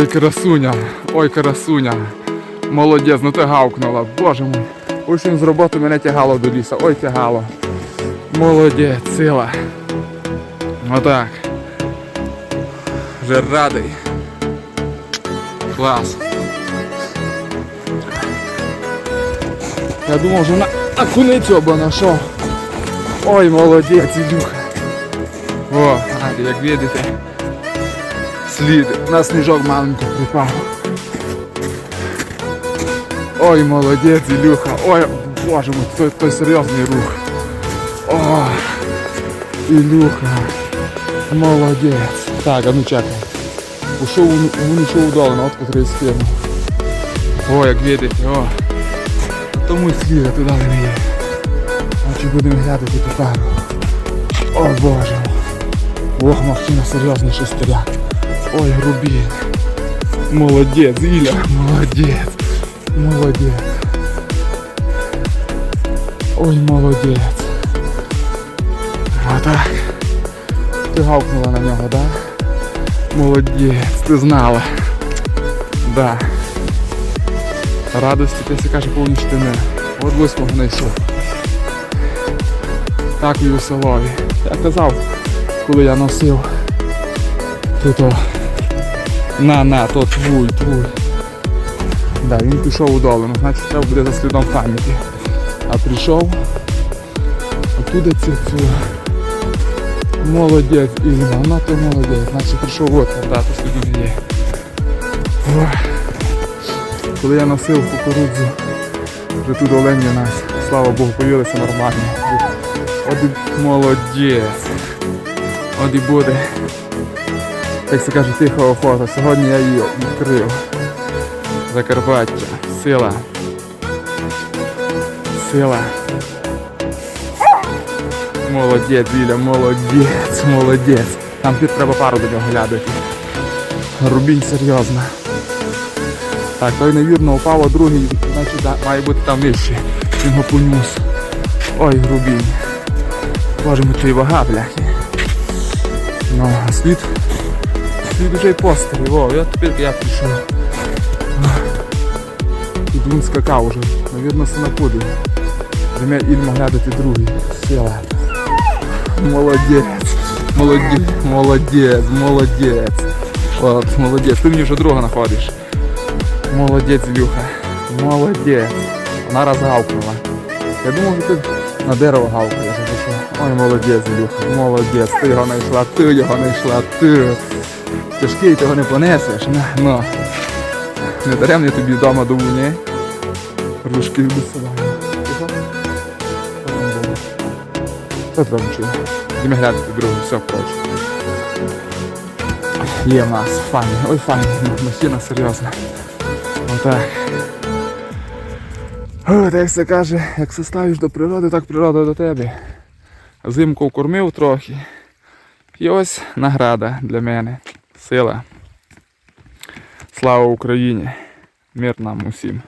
Ой, красуня, ой, красуня. Молодець, ну ти гавкнула, боже мій. Він з роботи мене тягало до ліса. Ой, тягало. Молодець, сила. Отак. Вже радий. Клас. Я думав, вже на, на куницю або на що. Ой, молодець, Ілюха. О, а, як видите, слід на сніжок маленько припав. Ой, молодець, Ілюха. Ой, боже мой, той, той серйозний рух. О, Ілюха. Молодець. Так, а ну чекай. Ушов, вдома, на от котрий схему. О, як видите, о. Тому сліда туди не є. Очі будемо глядати тепер. О боже. Ох, махіна серйозний шестеряк. Ой, грубін. Молодець, Іля, молодець. Молодець. Ой, молодець. Отак. Ти гавкнула на нього, да? Молодець, ти знала. Да. Радості ти каже повні штини. От восьмого знайшов. Так і у селові. Я казав, коли я носив. То то. На, на, то твій, твій. Да, він пішов у долину, значить треба буде за слідом пам'яті. А прийшов. Отуди цю цю. Молодець, Ігна, на то молодець. Значить прийшов от, да, то слідом є. Коли я носив кукурудзу, вже тут олені нас, слава Богу, появилися нормально. От молодець. І буде. Як це каже, тиха охота. Сьогодні я її відкрив. Закарпаття. Сила. Сила. Молодець, Віля, молодець, молодець. Там під треба пару до нього глядати. Рубінь серйозно. Так, той невірно упав, а другий, значить, да, має бути там вище. Він його понюс. Ой, грубінь. Боже мій, ти вага, бляхи. Ну, а слід. Слід уже й постарі. Во, я тепер я прийшов. Тут він скакав уже. Навірно, на подив. Время Ільма глядати другий. Сила. Молодець. Молодець, молодець, молодець. От, молодець. Ти мені вже друга знаходиш. Молодець, Ілюха. Молодець. Вона розгавкнула. Я думав, що ти на дерево гавкаєш. Ой, молодець, Ілюха. Молодець. Ти його знайшла, ти його знайшла, ти. Тяжкий ти його не понесеш. Ну. Не даремно я тобі вдома до ні? Рушки було? Що треба чує? Йдемо глянути другу, все коротше. Є в нас, файні, ой файні, машина серйозна. Отак. О, так це каже, як се ставиш до природи, так природа до тебе. Зимку кормив трохи. І ось награда для мене. Сила. Слава Україні! Мир нам усім!